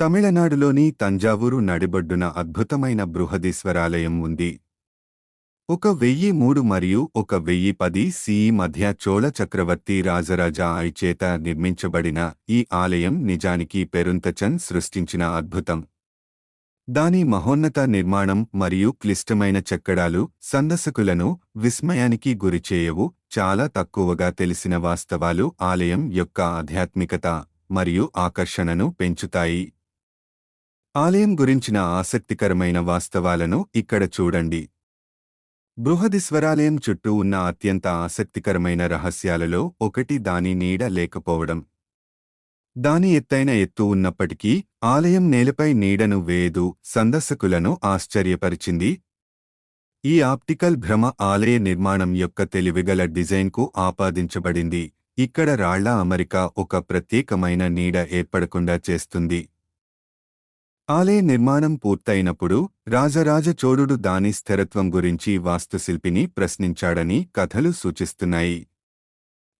తమిళనాడులోని తంజావూరు నడిబొడ్డున అద్భుతమైన బృహదీశ్వరాలయం ఉంది. ఒక వెయ్యి మూడు మరియు ఒక వెయ్యి పది సిఈ మధ్య చోళ చక్రవర్తి రాజరాజా ఐచేత నిర్మించబడిన ఈ ఆలయం నిజానికి పెరుంతచన్ సృష్టించిన అద్భుతం. దాని మహోన్నత నిర్మాణం మరియు క్లిష్టమైన చెక్కడాలు సందర్శకులను విస్మయానికి గురిచేయవు చాలా తక్కువగా తెలిసిన వాస్తవాలు ఆలయం యొక్క ఆధ్యాత్మికత మరియు ఆకర్షణను పెంచుతాయి. ఆలయం గురించిన ఆసక్తికరమైన వాస్తవాలను ఇక్కడ చూడండి. బృహదీశ్వరాలయం చుట్టూ ఉన్న అత్యంత ఆసక్తికరమైన రహస్యాలలో ఒకటి దాని నీడ లేకపోవడం. దాని ఎత్తైన ఎత్తు ఉన్నప్పటికీ ఆలయం నేలపై నీడను వేయదు సందర్శకులను ఆశ్చర్యపరిచింది. ఈ ఆప్టికల్ భ్రమ ఆలయ నిర్మాణం యొక్క తెలివిగల డిజైన్కు ఆపాదించబడింది. ఇక్కడ రాళ్ళ అమరిక ఒక ప్రత్యేకమైన నీడ ఏర్పడకుండా చేస్తుంది. ఆలయ నిర్మాణం పూర్తయినప్పుడు రాజరాజ చోడుడు దాని స్థిరత్వం గురించి వాస్తుశిల్పిని ప్రశ్నించాడని కథలు సూచిస్తున్నాయి.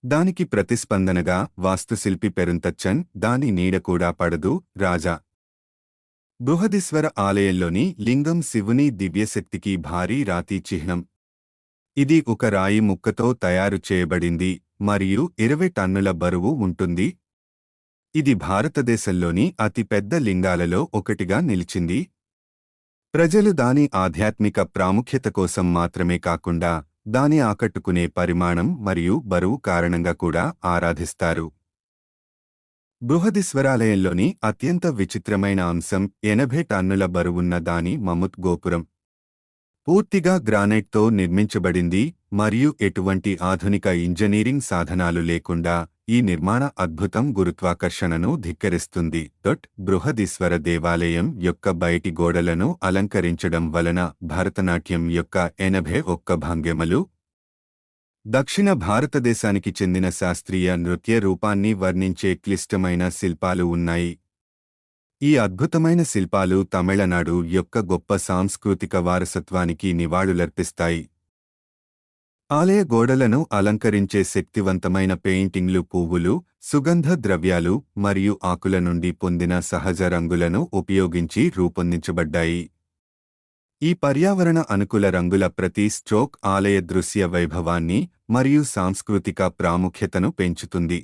దానికి ప్రతిస్పందనగా వాస్తుశిల్పి పెరుంతచ్చన్ దాని నీడ కూడా పడదు రాజా. బృహదీశ్వర ఆలయంలోని లింగం శివుని దివ్యశక్తికి భారీ రాతి చిహ్నం. ఇది ఒక రాయి ముక్కతో తయారు చేయబడింది మరియు ఇరవై టన్నుల బరువు ఉంటుంది ఇది భారతదేశంలోని అతిపెద్ద లింగాలలో ఒకటిగా నిలిచింది. ప్రజలు దాని ఆధ్యాత్మిక ప్రాముఖ్యత కోసం మాత్రమే కాకుండా దాని ఆకట్టుకునే పరిమాణం మరియు బరువు కారణంగా కూడా ఆరాధిస్తారు. బృహదీశ్వరాలయంలోని అత్యంత విచిత్రమైన అంశం ఎనభై టన్నుల బరువున్న దాని మముత్ గోపురం. పూర్తిగా గ్రానైట్తో నిర్మించబడింది మరియు ఎటువంటి ఆధునిక ఇంజనీరింగ్ సాధనాలు లేకుండా ఈ నిర్మాణ అద్భుతం గురుత్వాకర్షణను ధిక్కరిస్తుంది. దొట్ బృహదీశ్వర దేవాలయం యొక్క బయటి గోడలను అలంకరించడం వలన భరతనాట్యం యొక్క ఎనభై ఒక్క భంగిమలు దక్షిణ భారతదేశానికి చెందిన శాస్త్రీయ నృత్య రూపాన్ని వర్ణించే క్లిష్టమైన శిల్పాలు ఉన్నాయి. ఈ అద్భుతమైన శిల్పాలు తమిళనాడు యొక్క గొప్ప సాంస్కృతిక వారసత్వానికి నివాళులర్పిస్తాయి. ఆలయ గోడలను అలంకరించే శక్తివంతమైన పెయింటింగ్లు పువ్వులు సుగంధ ద్రవ్యాలు మరియు ఆకుల నుండి పొందిన సహజ రంగులను ఉపయోగించి రూపొందించబడ్డాయి. ఈ పర్యావరణ అనుకూల రంగుల ప్రతి స్ట్రోక్ ఆలయ దృశ్య వైభవాన్ని మరియు సాంస్కృతిక ప్రాముఖ్యతను పెంచుతుంది.